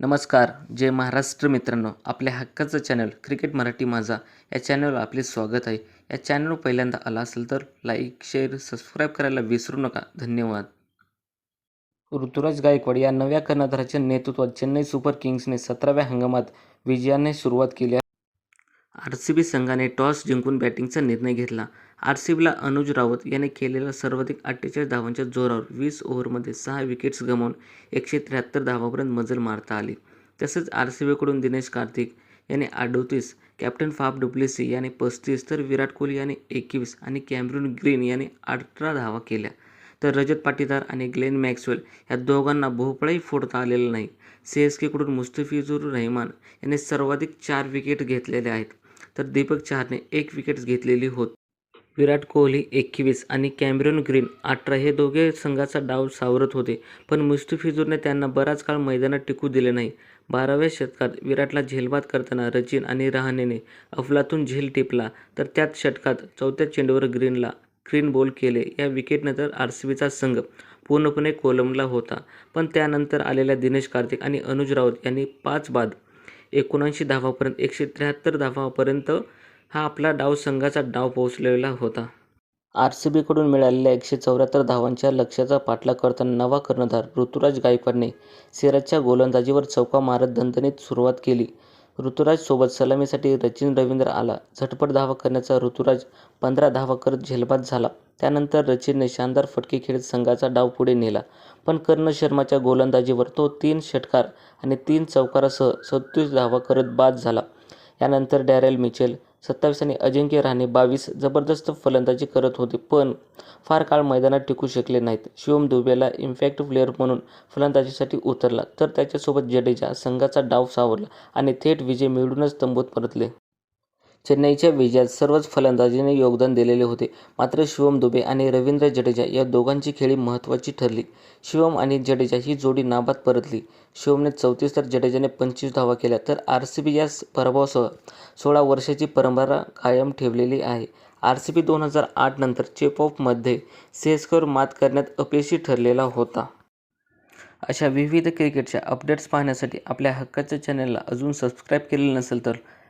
नमस्कार जय महाराष्ट्र मित्रांनो. आपल्या हक्काचं चॅनल क्रिकेट मराठी माझा या चॅनलवर आपले स्वागत आहे. या चॅनलवर पहिल्यांदा आला असेल तर लाईक शेअर सबस्क्राईब करायला विसरू नका. धन्यवाद. ऋतुराज गायकवाड या नव्या कर्णधाराच्या नेतृत्वात चेन्नई सुपर किंग्सने सतराव्या हंगामात विजयाने सुरुवात केली. आर सी बी संघाने टॉस जिंकून बॅटिंगचा निर्णय घेतला. आर सी बीला अनुज रावत याने केलेल्या सर्वाधिक अठ्ठेचाळीस धावांच्या जोरावर वीस ओव्हरमध्ये सहा विकेट्स गमावून एकशे त्र्याहत्तर धावापर्यंत मजल मारता आली. तसेच आर सी बीकडून दिनेश कार्तिक याने अडोतीस कॅप्टन फाफ डुप्लेसी याने पस्तीस तर विराट कोहली याने एकवीस आणि कॅमरून ग्रीन याने अठरा धावा केल्या. तर रजत पाटीदार आणि ग्लेन मॅक्सवेल या दोघांना भोपळाही फोडता आलेला नाही. सी एस केकडून मुस्तफिजुर रहमान याने सर्वाधिक चार विकेट घेतलेले आहेत. तर दीपक चहारने एक विकेट घेतलेली होती. विराट कोहली एकवीस आणि कॅमेरॉन ग्रीन अठरा हे दोघे संघाचा डाव सावरत होते पण मुस्तफिजूरने त्यांना बराच काळ मैदानात टिकू दिले नाही. बाराव्या शतकात विराटला झेलबाद करताना रचिन आणि रहाणेने अफलातून झेल टिपला तर त्याच षटकात चौथ्या चेंडूवर ग्रीनला ग्रीन बॉल केले. या विकेटनंतर आर सी बीचा संघ पूर्णपणे कोलमला होता पण त्यानंतर आलेल्या दिनेश कार्तिक आणि अनुज राऊत यांनी पाच बाद एकोणऐंशी धावापर्यंत एकशे त्र्याहत्तर धावापर्यंत हा आपला डाव संघाचा डाव पोहोचलेला होता. आर सी बीकडून मिळालेल्या एकशे चौऱ्याहत्तर धावांच्या लक्ष्याचा पाठलाग करताना नवा कर्णधार ऋतुराज गायकवाडने सिराजच्या गोलंदाजीवर चौका मारत दणदणीत सुरुवात केली. ऋतुराजसोबत सलामीसाठी रचिन रवींद्र आला. झटपट धावा करण्याचा ऋतुराज पंधरा धावा करत झेलबाद झाला. त्यानंतर रचिनने शानदार फटके खेळत संघाचा डाव पुढे नेला. पण कर्ण शर्माच्या गोलंदाजीवर तो तीन षटकार आणि तीन चौकारासह सदतीस धावा करत बाद झाला. यानंतर डॅरेल मिचेल सत्तावीस आणि अजिंक्य रहाणे बावीस जबरदस्त फलंदाजी करत होते पण फार काळ मैदानात टिकू शकले नाहीत. शिवम दुबेला इम्पॅक्ट प्लेअर म्हणून फलंदाजीसाठी उतरला तर त्याच्यासोबत जडेजा संघाचा डाव सावरला आणि थेट विजय मिळवूनच तंबूत परतले. चेन्नईच्या विजयात सर्वच फलंदाजीने योगदान दिलेले होते. मात्र शिवम दुबे आणि रवींद्र जडेजा या दोघांची खेळी महत्त्वाची ठरली. शिवम आणि जडेजा ही जोडी नाबाद परतली. शिवमने चौतीस तर जडेजाने पंचवीस धावा केल्या तर आर सी बी या पराभवासह सोळा वर्षाची परंपरा कायम ठेवलेली आहे. आर सी बी दोन हजार आठ नंतर चेप ऑफमध्ये सीएसकेवर मात करण्यात अपयशी ठरलेला होता. अशा विविध क्रिकेटच्या अपडेट्स पाहण्यासाठी आपल्या हक्काच्या चॅनलला अजून सबस्क्राईब केलेलं नसेल तर